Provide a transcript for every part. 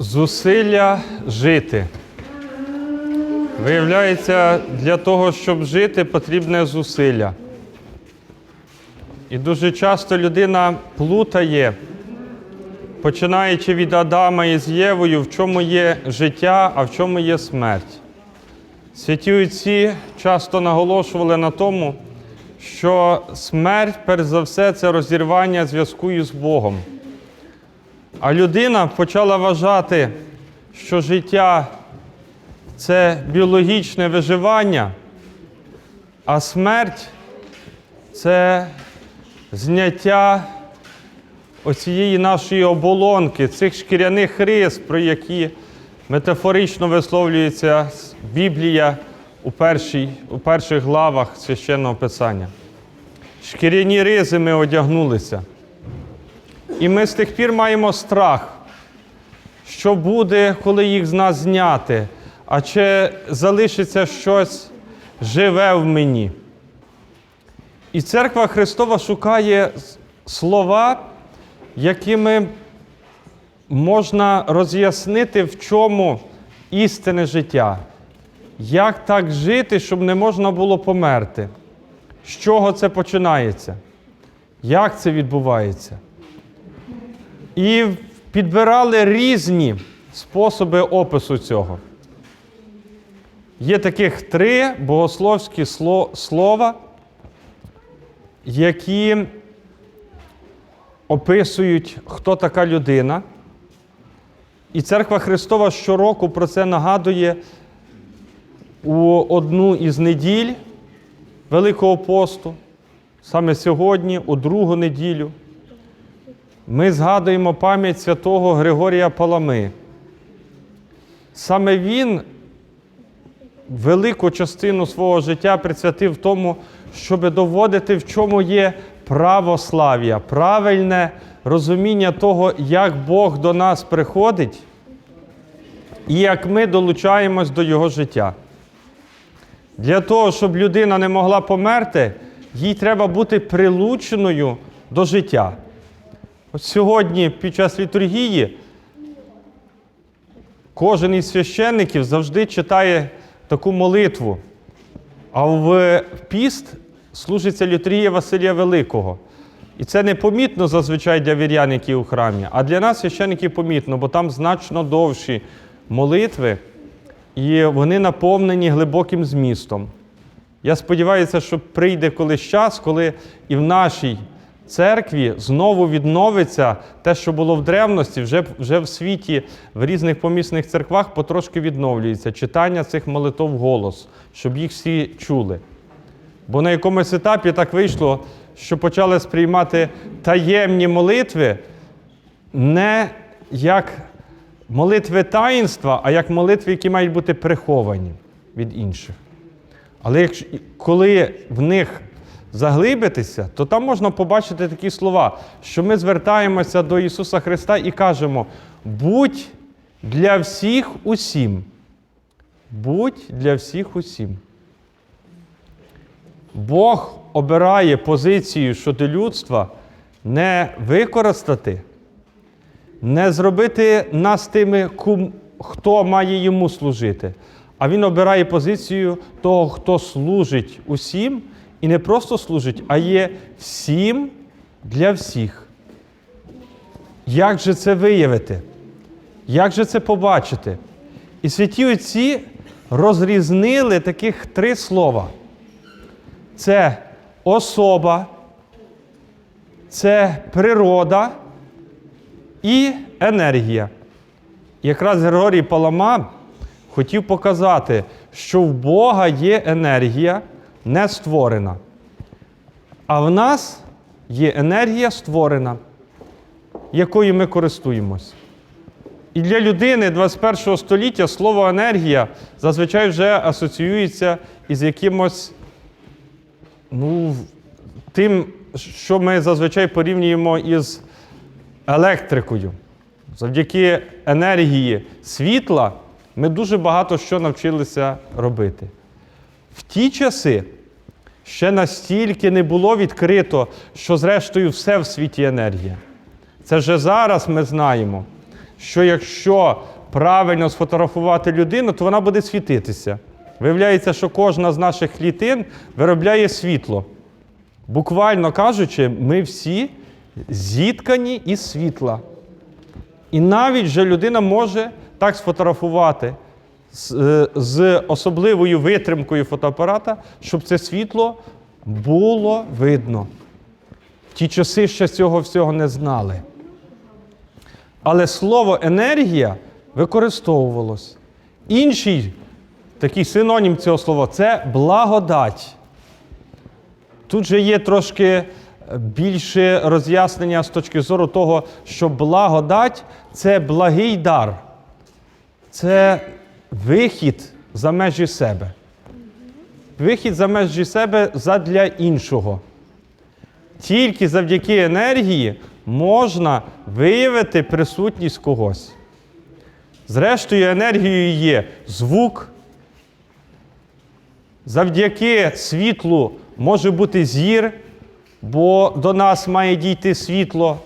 Зусилля жити. Виявляється, для того, щоб жити, потрібне зусилля. І дуже часто людина плутає, починаючи від Адама і з Євою, в чому є життя, а в чому є смерть. Святі отці часто наголошували на тому, що смерть, перш за все, це розірвання зв'язку із Богом. А людина почала вважати, що життя це біологічне виживання, а смерть це зняття оцієї нашої оболонки, цих шкіряних рис, про які метафорично висловлюється Біблія у, першій, у перших главах священного Писання. Шкіряні ризи ми одягнулися. І ми з тих пір маємо страх, що буде, коли їх з нас зняти, а чи залишиться щось живе в мені. І церква Христова шукає слова, якими можна роз'яснити, в чому істинне життя. Як так жити, щоб не можна було померти? З чого це починається? Як це відбувається? І підбирали різні способи опису цього. Є таких три богословські слова, які описують, хто така людина. І церква Христова щороку про це нагадує у одну із неділь Великого посту, саме сьогодні, у другу неділю. Ми згадуємо пам'ять святого Григорія Палами. Саме він велику частину свого життя присвятив тому, щоб доводити, в чому є православ'я, правильне розуміння того, як Бог до нас приходить і як ми долучаємось до Його життя. Для того, щоб людина не могла померти, їй треба бути прилученою до життя. От сьогодні, під час літургії, кожен із священників завжди читає таку молитву. А в піст служиться літургія Василія Великого. І це не помітно зазвичай для вірян, які у храмі, а для нас священників помітно, бо там значно довші молитви, і вони наповнені глибоким змістом. Я сподіваюся, що прийде колись час, коли і в нашій церкві знову відновиться те, що було в древності, вже вже в світі, в різних помісних церквах потрошки відновлюється читання цих молитв голос, щоб їх всі чули. Бо на якомусь етапі так вийшло, що почали сприймати таємні молитви не як молитви таїнства, а як молитви, які мають бути приховані від інших. Але якщо, коли в них заглибитися, то там можна побачити такі слова, що ми звертаємося до Ісуса Христа і кажемо: будь для всіх усім. Будь для всіх усім. Бог обирає позицію щодо людства не використати, не зробити нас тими, хто має йому служити. А він обирає позицію того, хто служить усім, і не просто служить, а є всім для всіх. Як же це виявити? Як же це побачити? І святі отці розрізнили таких три слова: це особа, це природа і енергія. Якраз Григорій Палама хотів показати, що в Бога є енергія не створена. А в нас є енергія створена, якою ми користуємось. І для людини 21 століття слово енергія зазвичай вже асоціюється із якимось ну, тим, що ми зазвичай порівнюємо із електрикою. Завдяки енергії світла ми дуже багато що навчилися робити. В ті часи ще настільки не було відкрито, що, зрештою, все в світі енергія. Це вже зараз ми знаємо. що якщо правильно сфотографувати людину, то вона буде світитися. Виявляється, що кожна з наших клітин виробляє світло. Буквально кажучи, ми всі зіткані із світла. І навіть же людина може так сфотографувати з, е, з особливою витримкою фотоапарата, щоб це світло було видно. В ті часи ще цього всього не знали. Але слово енергія використовувалось. Інший такий синонім цього слова це благодать. Тут же є трошки більше роз'яснення з точки зору того, що благодать це благий дар, це вихід за межі себе. Вихід за межі себе задля іншого. Тільки завдяки енергії можна виявити присутність когось. Зрештою, енергією є звук. Завдяки світлу може бути зір, бо до нас має дійти світло,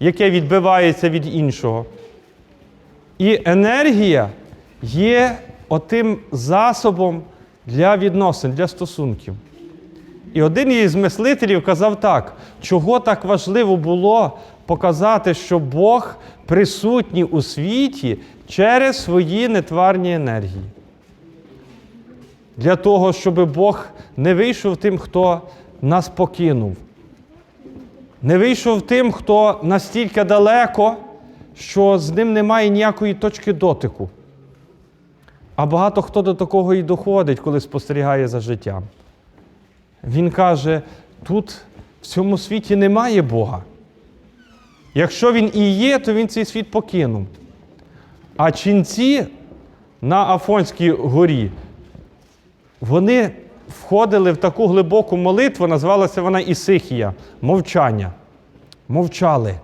яке відбивається від іншого. І енергія є отим засобом для відносин, для стосунків. І один із мислителів казав так, чого так важливо було показати, що Бог присутній у світі через свої нетварні енергії. Для того, щоб Бог не вийшов тим, хто нас покинув. Не вийшов тим, хто настільки далеко, що з ним немає ніякої точки дотику. А багато хто до такого і доходить, коли спостерігає за життям. Він каже: тут в цьому світі немає Бога. Якщо він і є, то він цей світ покинув. А ченці на Афонській горі, вони входили в таку глибоку молитву, називалася вона Ісихія, мовчання. Мовчали.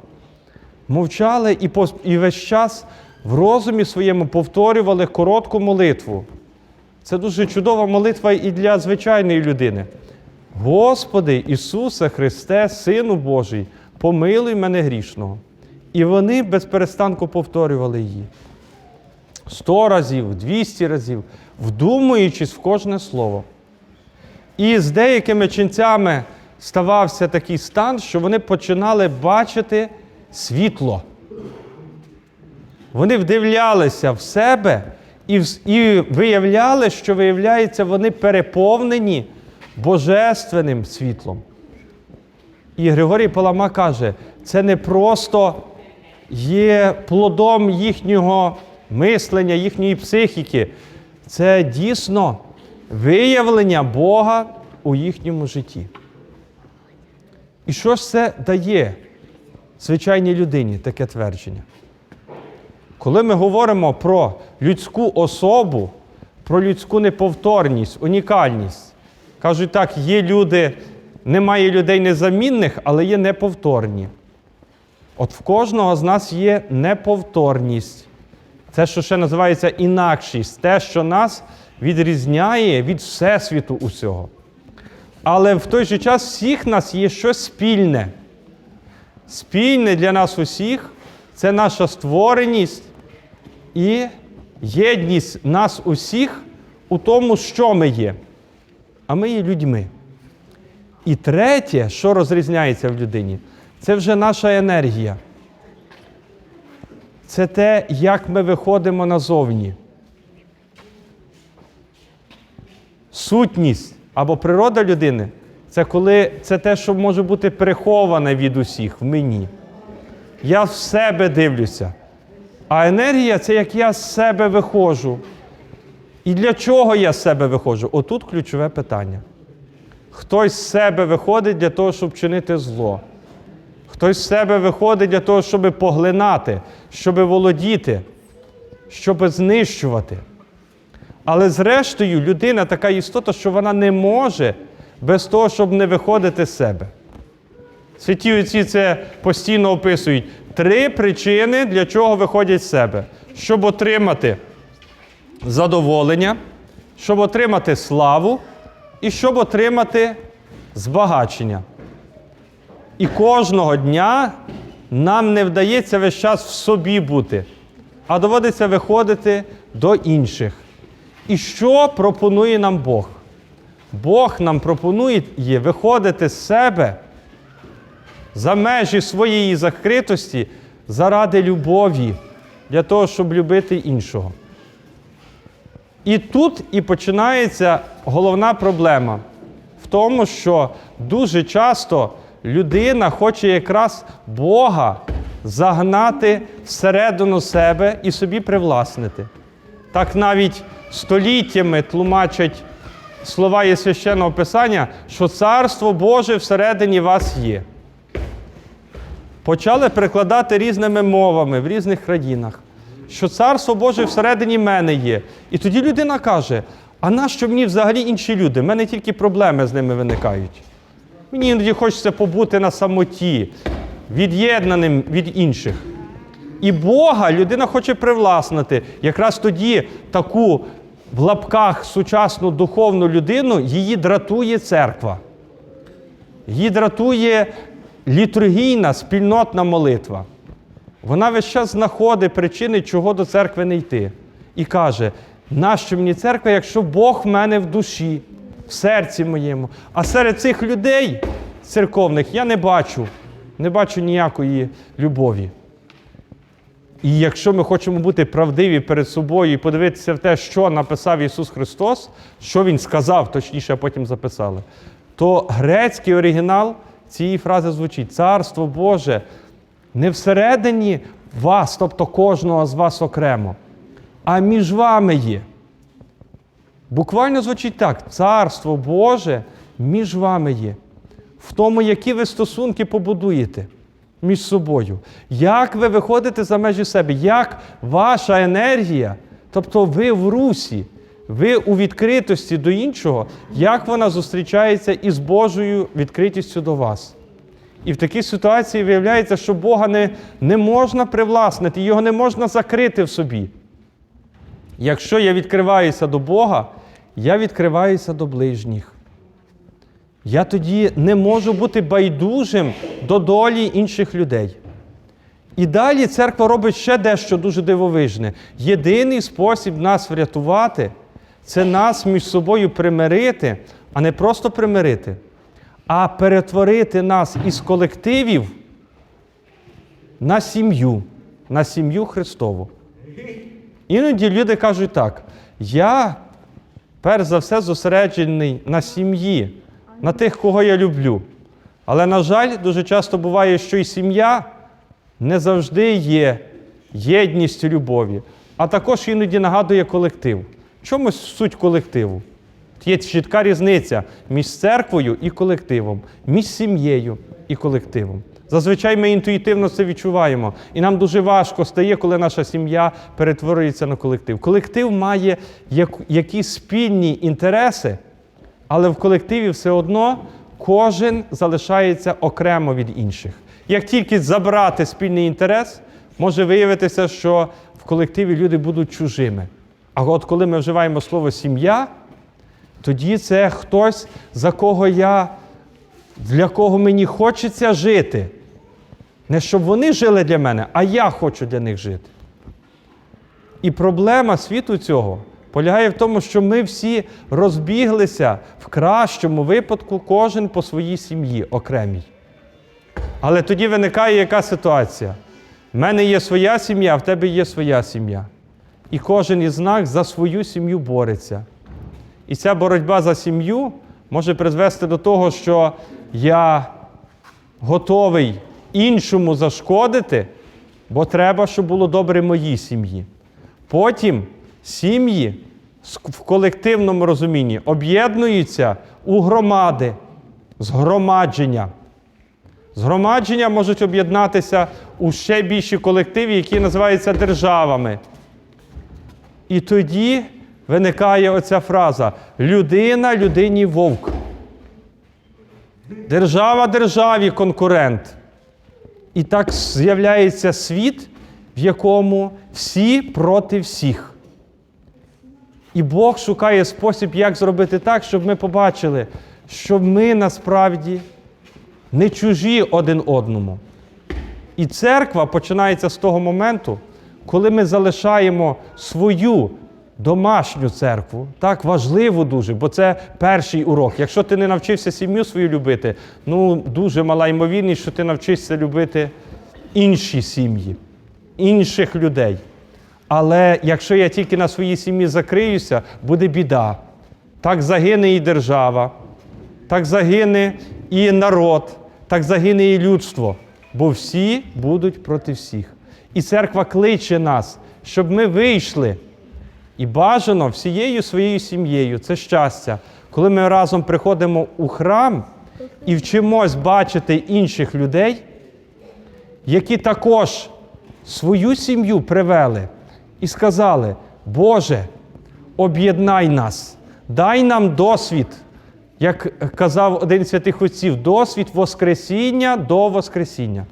Мовчали і, весь час в розумі своєму повторювали коротку молитву. Це дуже чудова молитва і для звичайної людини. Господи Ісусе Христе, Сину Божий, помилуй мене грішного. І вони без перестанку повторювали її. Сто разів, двісті разів, вдумуючись в кожне слово. І з деякими ченцями ставався такий стан, що вони починали бачити світло. Вони вдивлялися в себе і, і виявляли, що виявляється, вони переповнені божественним світлом. І Григорій Палама каже, це не просто є плодом їхнього мислення, їхньої психіки. Це дійсно виявлення Бога у їхньому житті. І що ж це дає звичайній людині таке твердження? Коли ми говоримо про людську особу, про людську неповторність, унікальність, кажуть так, є люди, немає людей незамінних, але є неповторні. От в кожного з нас є неповторність. Це, що ще називається інакшість, те, що нас відрізняє від Всесвіту усього. Але в той же час всіх нас є щось спільне. Спільне для нас усіх це наша створеність і єдність нас усіх у тому, що ми є. А ми є людьми. І третє, що розрізняється в людині, це вже наша енергія. Це те, як ми виходимо назовні. Сутність або природа людини це коли це те, що може бути приховане від усіх в мені. Я в себе дивлюся. А енергія це як я з себе виходжу. І для чого я з себе виходжу? Отут ключове питання. Хтось з себе виходить для того, щоб чинити зло. Хтось з себе виходить для того, щоб поглинати, щоб володіти, щоб знищувати. Але зрештою, людина така істота, що вона не може без того, щоб не виходити з себе. Святі отці це постійно описують. Три причини, для чого виходять з себе: щоб отримати задоволення, щоб отримати славу і щоб отримати збагачення. І кожного дня нам не вдається весь час в собі бути, а доводиться виходити до інших. І що пропонує нам Бог? Бог нам пропонує виходити з себе за межі своєї закритості заради любові, для того, щоб любити іншого. І тут і починається головна проблема в тому, що дуже часто людина хоче якраз Бога загнати всередину себе і собі привласнити. Так навіть століттями тлумачать слова із священного Писання, що Царство Боже всередині вас є. Почали перекладати різними мовами в різних країнах, що Царство Боже всередині мене є. І тоді людина каже: а нащо мені взагалі інші люди? В мене тільки проблеми з ними виникають. Мені іноді хочеться побути на самоті, від'єднаним від інших. І Бога людина хоче привласнити. Якраз тоді таку в лапках сучасну духовну людину її дратує церква. Її дратує літургійна спільнотна молитва. Вона весь час знаходить причини, чого до церкви не йти. І каже: нащо мені церква, якщо Бог в мене в душі, в серці моєму. А серед цих людей церковних я не бачу, не бачу ніякої любові. І якщо ми хочемо бути правдиві перед собою і подивитися в те, що написав Ісус Христос, що Він сказав, точніше, а потім записали, то грецький оригінал цієї фрази звучить: Царство Боже не всередині вас, тобто кожного з вас окремо, а між вами є. Буквально звучить так: Царство Боже між вами є. В тому, які ви стосунки побудуєте між собою. Як ви виходите за межі себе? Як ваша енергія, тобто ви в русі, ви у відкритості до іншого, як вона зустрічається із Божою відкритістю до вас? І в такій ситуації виявляється, що Бога не, не можна привласнити, його не можна закрити в собі. Якщо я відкриваюся до Бога, я відкриваюся до ближніх. Я тоді не можу бути байдужим до долі інших людей. І далі церква робить ще дещо дуже дивовижне. Єдиний спосіб нас врятувати це нас між собою примирити, а не просто примирити, а перетворити нас із колективів на сім'ю, на сім'ю Христову. Іноді люди кажуть так: я перш за все зосереджений на сім'ї, на тих, кого я люблю. Але, на жаль, дуже часто буває, що і сім'я не завжди є єдністю любові, а також іноді нагадує колектив. В чому суть колективу? Є чітка різниця між церквою і колективом, між сім'єю і колективом. Зазвичай ми інтуїтивно це відчуваємо, і нам дуже важко стає, коли наша сім'я перетворюється на колектив. Колектив має як- якісь спільні інтереси, але в колективі все одно кожен залишається окремо від інших. Як тільки забрати спільний інтерес, може виявитися, що в колективі люди будуть чужими. А от коли ми вживаємо слово сім'я, тоді це хтось, за кого я, для кого мені хочеться жити. Не щоб вони жили для мене, а я хочу для них жити. І проблема світу цього полягає в тому, що ми всі розбіглися в кращому випадку, кожен по своїй сім'ї окремій. Але тоді виникає яка ситуація? В мене є своя сім'я, в тебе є своя сім'я. І кожен із нас за свою сім'ю бореться. І ця боротьба за сім'ю може призвести до того, що я готовий іншому зашкодити, бо треба, щоб було добре моїй сім'ї. Потім сім'ї в колективному розумінні об'єднуються у громади, згромадження. Згромадження можуть об'єднатися у ще більші колективи, які називаються державами. І тоді виникає оця фраза: людина людині вовк. Держава державі конкурент. І так з'являється світ, в якому всі проти всіх. І Бог шукає спосіб, як зробити так, щоб ми побачили, що ми насправді не чужі один одному. І церква починається з того моменту, коли ми залишаємо свою домашню церкву, так важливу дуже, бо це перший урок. Якщо ти не навчився сім'ю свою любити, ну дуже мала ймовірність, що ти навчишся любити інші сім'ї, інших людей. Але якщо я тільки на своїй сім'ї закриюся, буде біда. Так загине і держава, так загине і народ, так загине і людство, бо всі будуть проти всіх. І церква кличе нас, щоб ми вийшли. І бажано всією своєю сім'єю це щастя, коли ми разом приходимо у храм і вчимось бачити інших людей, які також свою сім'ю привели і сказали: Боже, об'єднай нас, дай нам досвід, як казав один з святих отців, досвід Воскресіння до Воскресіння.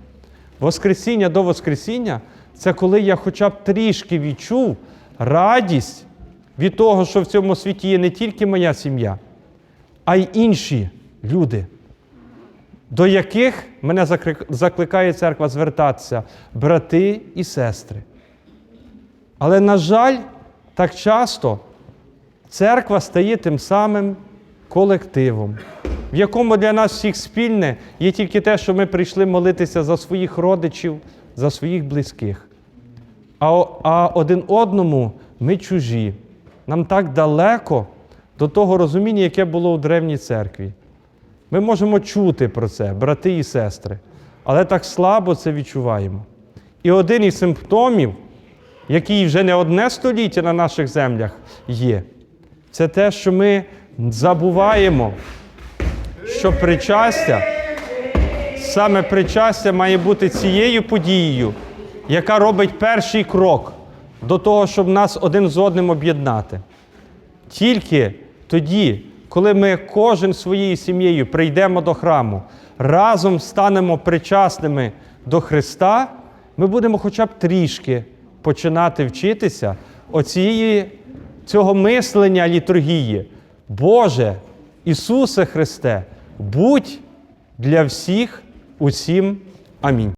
Воскресіння до Воскресіння це коли я хоча б трішки відчув радість від того, що в цьому світі є не тільки моя сім'я, а й інші люди, до яких мене закликає церква звертатися, брати і сестри. Але, на жаль, так часто церква стає тим самим колективом, в якому для нас всіх спільне є тільки те, що ми прийшли молитися за своїх родичів, за своїх близьких. А, а один одному ми чужі. Нам так далеко до того розуміння, яке було у древній церкві. Ми можемо чути про це, брати і сестри, але так слабо це відчуваємо. І один із симптомів, який вже не одне століття на наших землях є, це те, що ми забуваємо, що причастя, саме причастя має бути цією подією, яка робить перший крок до того, щоб нас один з одним об'єднати. Тільки тоді, коли ми кожен своєю сім'єю прийдемо до храму, разом станемо причасними до Христа, ми будемо хоча б трішки починати вчитися оцієї, цього мислення літургії. Боже, Ісусе Христе, будь для всіх усім. Амінь.